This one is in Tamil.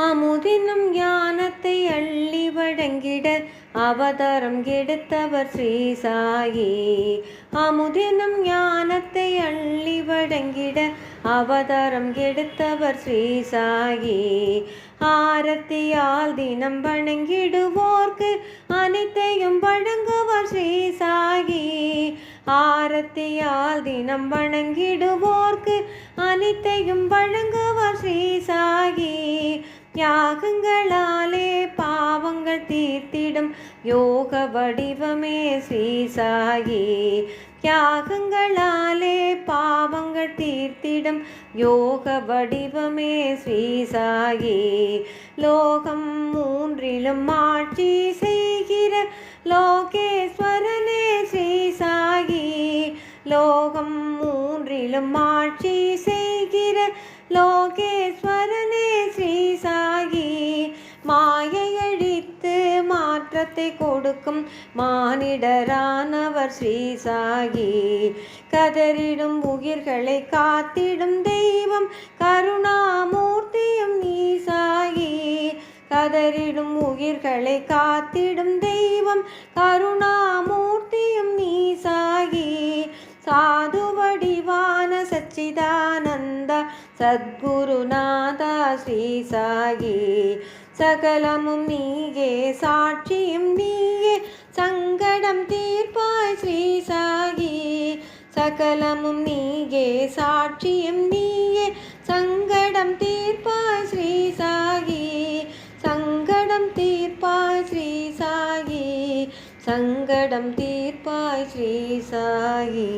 அமுதினும் ஞானத்தை அள்ளி வழங்கிட அவதாரம் கெடுத்தவர் ஸ்ரீ சாயி அமுதினும் ஞானத்தை அள்ளி வழங்கிட அவதாரம் கெடுத்தவர் ஸ்ரீ சாயி ஆரத்தியால் தினம் வணங்கிடுவோர்க்கு அனைத்தையும் வழங்குவர் ஸ்ரீ சாயி ஆரத்தியால் தினம் வணங்கிடுவோர்க்கு அனைத்தையும் வழங்குவர் ஸ்ரீ சாயி யாகங்களாலே பாவங்கள் தீர்த்திடும். யோக வடிவமே ஸ்ரீ யாகங்களாலே பாவங்கள் தீர்த்திடும். யோக வடிவமே ஸ்ரீசாயி லோகம் மூன்றிலும் ஆட்சி செய்கிற லோகேஸ்வரனே ஸ்ரீசாயி லோகம் மூன்றிலும் ஆட்சி செய்கிற லோகே மாயையழித்து மாற்றத்தை கொடுக்கும் மானிடரானவர் ஸ்ரீசாகி. கதறிடும் உயிர்களை காத்திடும் தெய்வம் கருணாமூர்த்தியும் நீசாகி. கதறிடும் உயிர்களை காத்திடும் தெய்வம் கருணாமூர்த்தியும் நீசாகி. சாது வடிவான சச்சிதானந்த சத்குருநாதா ஸ்ரீ சாயி. சகலமும் நீயே சாட்சியும் நீயே சங்கடம் தீர்ப்பாய் ஸ்ரீ சாயி. சகலமும் நீயே சாட்சியும் நீயே சங்கடம் தீர்ப்பாய் ஸ்ரீ சாயி. சங்கடம் தீர்ப்பாய் ஸ்ரீ சாயி. சங்கடம் தீர்ப்பாய் ஸ்ரீ சாயி.